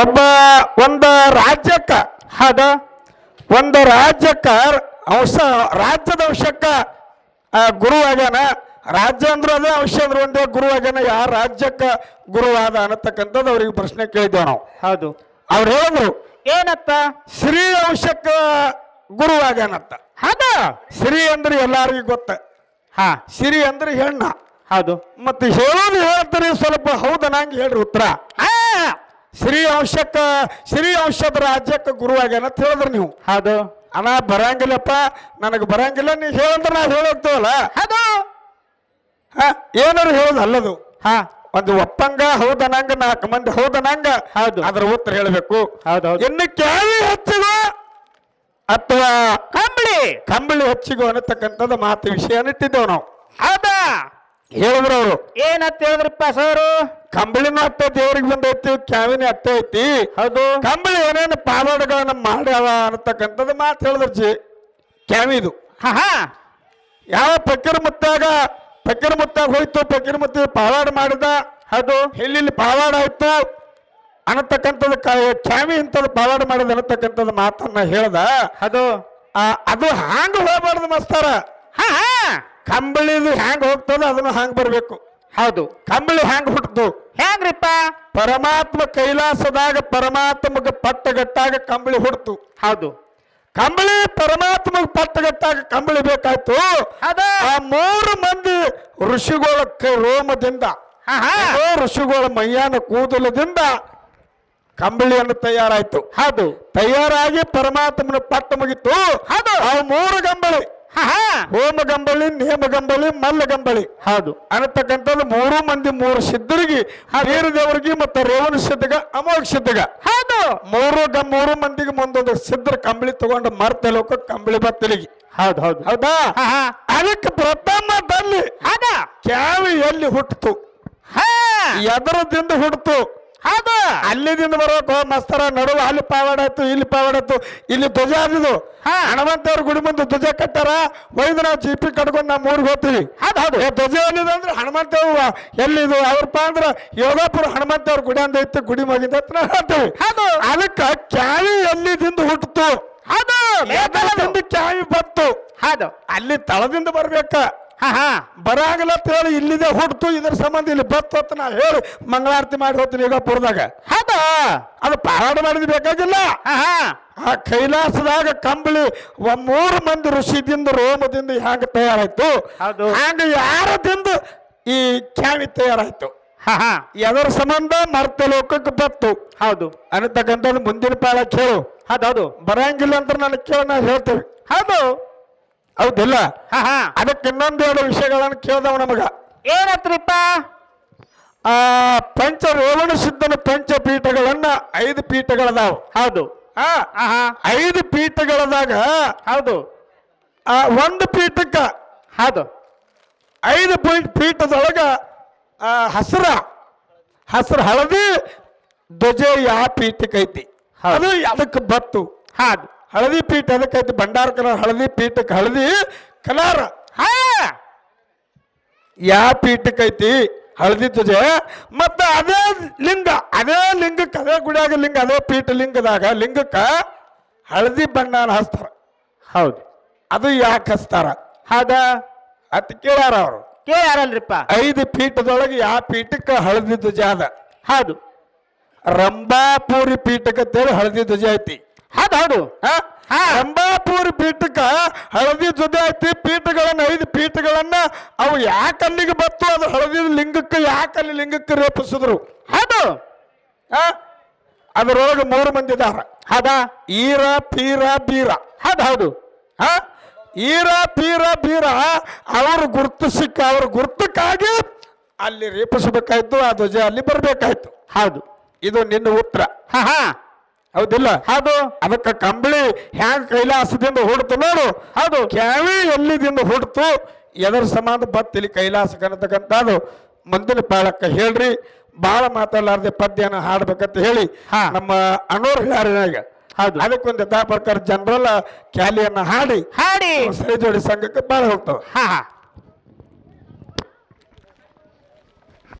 ಒಬ್ಬ ಒಂದ ರಾಜ್ಯಕ್ಕ ಹೌದು? ಒಂದು ರಾಜ್ಯಕ್ಕ ಅಂಶ ರಾಜ್ಯದ ಅಂಶಕ್ಕ ಗುರು ಆಗ್ಯಾನ. ರಾಜ್ಯ ಅಂದ್ರೆ ಅದೇ ಅಂಶ ಅಂದ್ರೆ ಒಂದೇ ಗುರು ಆಗ್ಯಾನ. ಯಾವ ರಾಜ್ಯಕ್ಕ ಗುರುವಾದ ಅನ್ನತಕ್ಕಂಥದ್ದು ಅವ್ರಿಗೆ ಪ್ರಶ್ನೆ ಕೇಳಿದ್ದೇವೆ ನಾವು. ಹೌದು. ಅವ್ರು ಹೇಳಿದ್ರು ಏನತ್ತ? ಶ್ರೀ ಅಂಶಕ್ಕ ಗುರು ಆಗ್ಯಾನತ್ತ ಹೌದು. ಶ್ರೀ ಅಂದ್ರೆ ಎಲ್ಲಾರಿಗೂ ಗೊತ್ತ. ಹಾ. ಶ್ರೀ ಅಂದ್ರೆ ಹೆಣ್ಣ. ಹೌದು. ಮತ್ತೆ ಹೇಳೋದು ಹೇಳ್ತಾರೆ ಸ್ವಲ್ಪ ಹೌದನಂಗೆ ಹೇಳ್ರಿ ಉತ್ತರ. ಆ, ಶ್ರೀ ಅಂಶಕ್ಕ ಶ್ರೀ ಅಂಶದ ರಾಜ್ಯಕ್ಕೆ ಗುರು ಆಗ್ಯಾನ ಅಂತ ಹೇಳಿದ್ರಿ ನೀವು? ಹೌದು. ಅಣ್ಣ ಬರಂಗಿಲ್ಲಪ್ಪ. ನನಗೆ ಬರಂಗಿಲ್ಲ ನೀ ಹೇಳಂದ್ರೆ ನಾ ಹೇಳೋಗ್ತೇವಲ್ಲ? ಹೌದು. ಏನಾರು ಹೇಳೋದು ಅಲ್ಲದು? ಹಾ. ಒಂದು ಒಪ್ಪಂಗ ಹೌದನಂಗ ನಾಲ್ಕು ಮಂದಿ ಹೌದನಂಗ ಹೌದು. ಅದ್ರ ಉತ್ತರ ಹೇಳಬೇಕು. ಹೌದು ಹೌದು. ಇನ್ನು ಕೇಳಿ ಹೆಚ್ಚಿಗೋ ಅಥವಾ ಕಂಬಳಿ. ಕಂಬಳಿ ಹೆಚ್ಚಿಗೋ ಅನ್ನತಕ್ಕಂಥದ್ದು ಮಾತು ವಿಷಯ ಇಟ್ಟಿದ್ದೇವೆ ನಾವು. ಹೌದಾ? ಹೇಳಿದ್ರು ಅವರು. ಏನಂತ ಹೇಳಿದ್ರಪ್ಪ ಸರ್? ಕಂಬಳಿನ ಅತ್ತ ದೇವ್ರಿಗೆ ಬಂದೈತಿ ಕ್ಯಾವಿನ ಅತ್ತ ಐತಿ. ಹೌದು. ಕಂಬಳಿ ಏನೇನು ಪಾವಾಡಗಳನ್ನ ಮಾಡ್ಯಾವ ಅನ್ನತಕ್ಕಂಥದ್ದು ಮಾತು ಹೇಳಿದ್ರು ಜಿ. ಕ್ಯಾವಿದು ಹಾ ಹಾ. ಯಾವ ಫಕೀರ್ ಮುತ್ತಾಗ ಫಕೀರ್ ಮುತ್ತಾಗ ಹೋಯ್ತು ಫಕೀರ್ ಮುತ್ತ ಪಾವಾಡ ಮಾಡಿದ. ಅದು ಇಲ್ಲಿ ಪಾವಾಡ ಆಯ್ತು ಅನ್ನತಕ್ಕಂಥದ್ದು ಕ್ಯಾವಿ ಇಂಥದ್ದು ಪಾವಾಡ ಮಾಡಿದ ಅನ್ನತಕ್ಕಂಥದ್ದು ಮಾತನ್ನ ಹೇಳ್ದ. ಅದು ಅದು ಹಾಂಗ್ ಹೋಗ್ಬಾರ್ದು ಮಸ್ತಾರ. ಹಾ ಹಾ. ಕಂಬಳಿದು ಹ್ಯಾಂಗ ಹೋಗ್ತದ ಅದನ್ನು ಹ್ಯಾಂಗ ಬರ್ಬೇಕು. ಹೌದು. ಕಂಬಳಿ ಹ್ಯಾಂಗ ಹುಟ್ಟದು ಹೆಂಗ್ರಿಪ್ಪ ಪರಮಾತ್ಮ ಕೈಲಾಸದಾಗ ಪರಮಾತ್ಮಗೆ ಪಟ್ಟಗಟ್ಟಾಗ ಕಂಬಳಿ ಹುಡ್ತು ಹೌದು. ಕಂಬಳಿ ಪರಮಾತ್ಮಗೆ ಪಟ್ಟಗಟ್ಟಾಗ ಕಂಬಳಿ ಬೇಕಾಯ್ತು. ಆ ಮೂರು ಮಂದಿ ಋಷಿಗಳ ಕೈ ರೋಮದಿಂದ ಋಷಿಗಳ ಮೈಯಾನ ಕೂದಲದಿಂದ ಕಂಬಳಿಯನ್ನು ತಯಾರಾಯ್ತು. ಹೌದು. ತಯಾರಾಗಿ ಪರಮಾತ್ಮನ ಪಟ್ಟ ಮುಗಿತು. ಹೌದು. ಆ ಮೂರು ಹಾ ಹೋಮ ಗಂಬಳಿ ನೇಮ ಗಂಬಳಿ ಮಲ್ಲ ಗಂಬಳಿ ಹೌದು. ಅನ್ನತಕ್ಕಂಥದ್ದು ಮೂರು ಮಂದಿ ಮೂರು ಸಿದ್ಧರಿಗೆ ವೀರ ದೇವರಿಗೆ ಮತ್ತು ರೇವಣ ಸಿದ್ಧಗ ಅಮೋಘ ಸಿದ್ಧಗ. ಹೌದು. ಮೂರು ಗ ಮೂರು ಮಂದಿಗೆ ಮುಂದೊಂದು ಸಿದ್ಧರ ಕಂಬಳಿ ತಗೊಂಡು ಮರ್ತ ಲೋಕ ಕಂಬಳಿ ಬತ್ತಲಿಗೆ. ಹೌದು ಹೌದು. ಹೌದಾ? ಹಾ ಹಾ. ಅದಕ್ಕೆ ಪ್ರಥಮದಲ್ಲಿ ಕ್ಯಾವಿ ಎಲ್ಲಿ ಹುಟ್ಟಿತು. ಹಾ. ಎದರದಿಂದ ಹುಟ್ಟಿತು? ಹೌದು. ಅಲ್ಲಿದಿಂದ ಬರಬೇಕು ಮಸ್ತರ ನಡುವ ಅಲ್ಲಿ ಪಾವಾಡ ಆಯ್ತು ಇಲ್ಲಿ ಪಾವಾಡ ಆಯ್ತು ಇಲ್ಲಿ ಧ್ವಜ ಆದಿದು. ಹಾ. ಹನುಮಂತವ್ರ ಗುಡಿ ಮುಂದೆ ಧ್ವಜ ಕಟ್ಟಾರ ಒಯ್ದು ನಾವು ಜೀಪಿ ಕಟ್ಕೊಂಡು ನಾವು ಊರಿಗೆ ಹೋಗ್ತೀವಿ. ಹೌದು ಧ್ವಜ ಎಲ್ಲಿದೆ ಅಂದ್ರೆ ಹನುಮಂತವ್ವ ಎಲ್ಲಿದು? ಅವ್ರಪ್ಪ ಅಂದ್ರೆ ಯೋಗಾಪುರ ಹನುಮಂತವ್ರ ಗುಡಿ ಅಂತ ಇತ್ತು ಗುಡಿ ಮಗಿದ ನಾವು ಹೇಳ್ತೀವಿ. ಹೌದು. ಅದಕ್ಕೆ ಕ್ಯಾವಿ ಎಲ್ಲಿದಿಂದ ಹುಟ್ಟಿತು ಹೌದು. ಕ್ಯಾಳಿ ಕ್ಯಾವಿ ಬತ್ತು ಹೌದು. ಅಲ್ಲಿ ತಳದಿಂದ ಬರ್ಬೇಕ. ಹಾ ಹಾ. ಬರಾಗಲ್ಲ ಅಂತ ಹೇಳಿ ಇಲ್ಲಿದೆ ಹುಡ್ತು ಇದ್ರ ಸಂಬಂಧ ಇಲ್ಲಿ ಬತ್ತು ಅಂತ ನಾ ಹೇಳಿ ಮಂಗಳಾರತಿ ಮಾಡಿ ಹೋಗ್ತೀನಿ ಪುರದಾಗ. ಹೌದು? ಅದು ಪಾರಾಟ ಮಾಡಿದ್ ಬೇಕಾಗಿಲ್ಲ. ಆ ಕೈಲಾಸದಾಗ ಕಂಬಳಿ ಒಂದ್ ಮೂರು ಮಂದಿ ಋಷಿದಿಂದ ರೋಮದಿಂದ ಹ್ಯಾಂಗ ತಯಾರಾಯ್ತು. ಹ್ಯಾಂಗ ಯಾರದಿಂದ ಈ ಕ್ಯಾವಿ ತಯಾರಾಯ್ತು. ಹಾ ಹಾ. ಎದರ ಸಂಬಂಧ ಮರ್ತ ಲೋಕಕ್ಕೆ ಬತ್ತು. ಹೌದು. ಅನ್ನತಕ್ಕಂಥದ್ದು ಮುಂದಿನ ಪಾಳ ಕೇಳು. ಹೌದು ಹೌದು ಬರಂಗಿಲ್ಲ ಅಂತ ನನಗೆ ಕೇಳ ನಾ ಹೇಳ್ತೇವೆ ಹೌದು. ಹೌದಿಲ್ಲ? ಹಾ ಹಾ. ಅದಕ್ಕೆ ಇನ್ನೊಂದೆರಡು ವಿಷಯಗಳನ್ನು ಕೇಳ್ದವ ನಮಗ. ಏನತ್ರಿಪ್ಪ? ಆ ಪಂಚ ರೇವಣ ಸಿದ್ಧನ ಪಂಚಪೀಠಗಳನ್ನ ಐದು ಪೀಠಗಳದಾವ. ಹೌದು. ಆ ಹಾ ಹಾ. ಐದು ಪೀಠಗಳದಾಗ ಹೌದು. ಆ ಒಂದು ಪೀಠಕ್ಕ ಹೌದು. ಐದು ಪೀಠ ಪೀಠದೊಳಗ ಆ ಹಸ್ರ. ಹಸ್ರ ಹಳದಿ ಧ್ವಜ ಯಾವ ಪೀಠಕ್ಕೆ ಐತಿ ಹೌದು. ಅದು ಅದಕ್ಕೆ ಬತ್ತು? ಹೌದು ಹಳದಿ ಪೀಠ ಅದಕ್ಕೈತಿ ಭಂಡಾರ ಕಲರ್ ಹಳದಿ ಪೀಠಕ್ಕೆ ಹಳದಿ ಕಲರ್. ಹಾ. ಯಾವ ಪೀಠಕ್ಕೈತಿ ಹಳದಿ ಧ್ವಜ. ಮತ್ತು ಅದೇ ಲಿಂಗ ಅದೇ ಲಿಂಗಕ್ಕೆ ಅದೇ ಗುಡಿಯಾಗ ಲಿಂಗ ಅದೇ ಪೀಠ ಲಿಂಗದಾಗ ಲಿಂಗಕ್ಕೆ ಹಳದಿ ಬಣ್ಣನ ಹಚ್ತಾರ ಹೌದು. ಅದು ಯಾಕೆ ಹಚ್ತಾರ ಹಾದ ಅತ್ ಕೇಳಾರ ಅವರು. ಕೇಳಾರಲ್ರಿಪ್ಪ ಐದು ಪೀಠದೊಳಗೆ ಯಾವ ಪೀಠಕ್ಕೆ ಹಳದಿ ಧ್ವಜ ಅದ? ಹೌದು. ರಂಭಾಪುರಿ ಪೀಠಕ್ಕೆ ಹಳದಿ ಧ್ವಜ ಐತಿ. ಹೌದು ಹೌದು? ಹಾ. ರಂಭಾಪುರಿ ಪೀಠಕ್ಕ ಹಳದಿ ಜೊತೆ ಐತಿ. ಪೀಠಗಳನ್ನ ಐದು ಪೀಠಗಳನ್ನ ಅವು ಯಾಕೆ ಅಲ್ಲಿಗೆ ಬತ್ತು? ಅದು ಹಳದಿ ಲಿಂಗಕ್ಕೆ ಯಾಕೆ ಅಲ್ಲಿ ಲಿಂಗಕ್ಕೆ ರೇಪಿಸಿದ್ರು? ಹೌದು ಆ? ಅದರೊಳಗೆ ಮೂರು ಮಂದಿ ಇದಾರ. ಹೌದಾ? ಈರ ಪೀರ ಬೀರ. ಹೌದು ಹೌದು ಆ? ಈರ ಪೀರ ಬೀರ ಅವರು ಗುರುತಿಸಿಕ್ಕ ಅವ್ರ ಗುರ್ತಕ್ಕಾಗಿ ಅಲ್ಲಿ ರೇಪಿಸಬೇಕಾಯ್ತು ಆ ಧ್ವಜ ಅಲ್ಲಿ ಬರಬೇಕಾಯ್ತು. ಹೌದು. ಇದು ನಿನ್ನ ಉತ್ತರ. ಹಾ ಹಾ. ಹೌದಿಲ್ಲ? ಹೌದು. ಅದಕ್ಕೆ ಕಂಬಳಿ ಹ್ಯಾಂಗ ಕೈಲಾಸದಿಂದ ಹುಡ್ತು ನೋಡು. ಹೌದು. ಕ್ಯಾವಿ ಎಲ್ಲಿದಿಂದ ಹುಡ್ತು? ಎದರ ಸಮಾಧ ಬತ್ತಿಲಿ ಕೈಲಾಸಗಣತಕ್ಕಂಥ ಅದು ಮಂದಿನ ಪಾಳಕ್ಕ ಹೇಳ್ರಿ. ಬಾಳ ಮಾತಾಡಲಾರ್ದೆ ಪದ್ಯನ ಹಾಡ್ಬೇಕಂತ ಹೇಳಿ. ನಮ್ಮ ಅನೋರ್ ಹೇಳ್ಯಾರ ಹೌದು. ಅದಕ್ಕೊಂದು ಯಥಾ ಪ್ರಕಾರ ಜನರಲ್ಲ ಕ್ಯಾಲಿಯನ್ನ ಹಾಡಿ. ಹಾಡಿ. ಸರಿ ಜೋಡಿ ಸಂಘಕ್ಕೆ ಬಾಳ ಹೋಗ್ತಾವ. ಹಾ ಹಾ.